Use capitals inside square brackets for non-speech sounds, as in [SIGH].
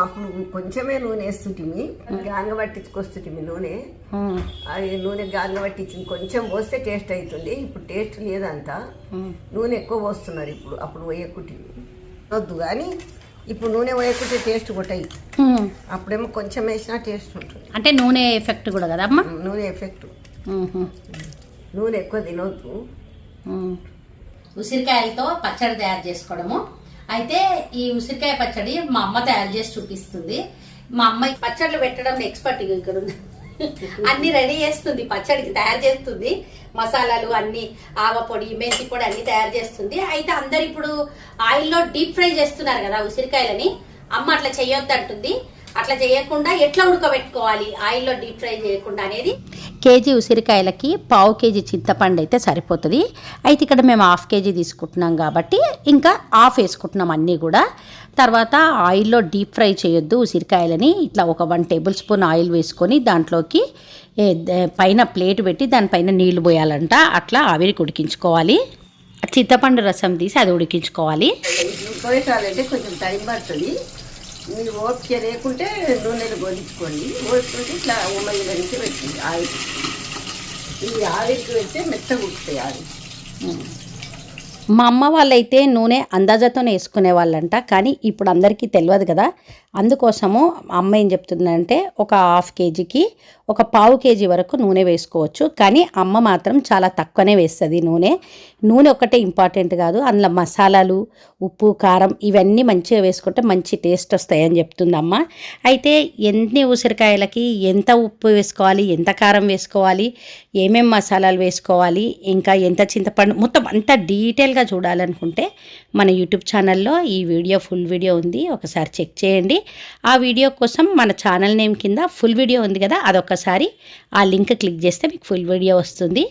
అప్పుడు కొంచెమే నూనె వేస్తుంటిమి గానుగ పట్టించుకొస్తుంటిమి నూనె. అది నూనె గానుగ పట్టించింది కొంచెం పోస్తే టేస్ట్ అవుతుంది ఇప్పుడు టేస్ట్ లేదంతా నూనె ఎక్కువ పోస్తున్నారు ఇప్పుడు అప్పుడు వేయకుటి వద్దు కానీ ఇప్పుడు నూనె వేయకుంటే టేస్ట్ కొట్టాయి. అప్పుడేమో కొంచెం వేసినా టేస్ట్ ఉంటుంది. అంటే నూనె ఎఫెక్ట్ కూడా కదా అమ్మా? నూనె ఎఫెక్ట్. నూనె ఎక్కువ తినవద్దు మ్మ్. ఉసిరికాయలతో పచ్చడి తయారు చేసుకోవడము. అయితే ఈ ఉసిరికాయ పచ్చడి మా అమ్మ తయారు చేసి చూపిస్తుంది. మా అమ్మ ఈ పచ్చళ్ళు పెట్టడం ఎక్స్పర్ట్ ఇక్కడ ఉంది. [LAUGHS] అన్ని రెడీ చేస్తుంది పచ్చడికి తయారు చేస్తుంది. మసాలాలు అన్ని ఆవ పొడి మెంతి పొడి అన్ని తయారు చేస్తుంది. అయితే అందరు ఇప్పుడు ఆయిల్లో డీప్ ఫ్రై చేస్తున్నారు కదా ఉసిరికాయలని. అమ్మ అట్లా చేయొద్దంటుంది. అట్లా చేయకుండా ఎట్లా ఉడకబెట్టుకోవాలి ఆయిల్లో డీప్ ఫ్రై చేయకుండా అనేది? కేజీ ఉసిరికాయలకి పావు కేజీ చింతపండు అయితే సరిపోతుంది. అయితే ఇక్కడ మేము హాఫ్ కేజీ తీసుకుంటున్నాం కాబట్టి ఇంకా హాఫ్ వేసుకుంటున్నాం అన్నీ కూడా. తర్వాత ఆయిల్లో డీప్ ఫ్రై చేయొద్దు ఉసిరికాయలని. ఇట్లా ఒక వన్ టేబుల్ స్పూన్ ఆయిల్ వేసుకొని దాంట్లోకి పైన ప్లేట్ పెట్టి దానిపైన నీళ్ళు పోయాలంట. అట్లా ఆవిరికి ఉడికించుకోవాలి. చింతపండు రసం తీసి అది ఉడికించుకోవాలి. కొంచెం టైం పడుతుంది. మీరు ఓపిక లేకుంటే నూనెలు గోలించుకోండి ఓసుకుంటే ఇట్లా ఉమ్మగిలనికి పెట్టింది ఆవిరికి ఈ ఆవిరికి పెడితే మెత్తగా ఉడుకుతాయి ఆవిరి మా అమ్మ వాళ్ళైతే నూనె అందాజతోనే వేసుకునే వాళ్ళంట కానీ ఇప్పుడు అందరికీ తెలియదు కదా. అందుకోసము అమ్మ ఏం చెప్తుందంటే ఒక హాఫ్ కేజీకి ఒక పావు కేజీ వరకు నూనె వేసుకోవచ్చు కానీ అమ్మ మాత్రం చాలా తక్కువనే వేస్తుంది నూనె. నూనె ఒకటే ఇంపార్టెంట్ కాదు అందులో మసాలాలు ఉప్పు కారం ఇవన్నీ మంచిగా వేసుకుంటే మంచి టేస్ట్ వస్తాయని చెప్తుంది అమ్మ. అయితే ఎన్ని ఉసిరికాయలకి ఎంత ఉప్పు వేసుకోవాలి ఎంత కారం వేసుకోవాలి ఏమేం మసాలాలు వేసుకోవాలి ఇంకా ఎంత చింతపండు మొత్తం అంతా డీటెయిల్గా చూడాలనుకుంటే మన యూట్యూబ్ ఛానల్లో ఈ వీడియో ఫుల్ వీడియో ఉంది. ఒకసారి చెక్ చేయండి. ఆ వీడియో కోసం మన ఛానల్ నేమ్ కింద ఫుల్ వీడియో ఉంది కదా అదొకసారి ఆ లింక్ క్లిక్ చేస్తే మీకు ఫుల్ వీడియో వస్తుంది.